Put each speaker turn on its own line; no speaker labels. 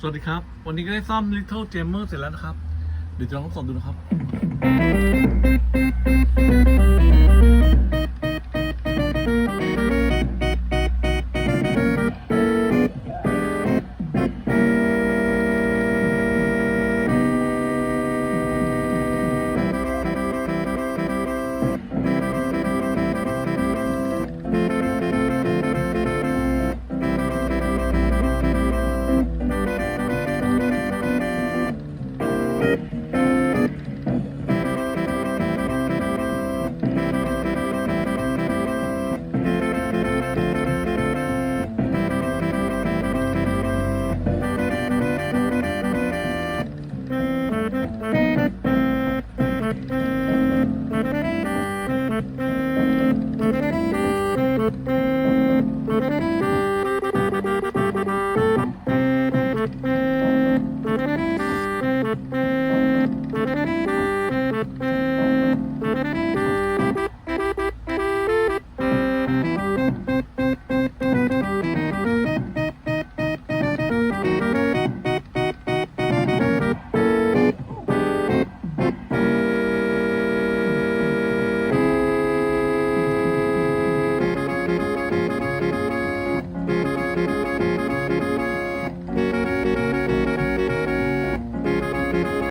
สวัสดีครับ วันนี้ก็ได้ซ่อม Little Jammer เสร็จแล้วนะครับ เดี๋ยวจะลองทดสอบดูนะครับ Thank you.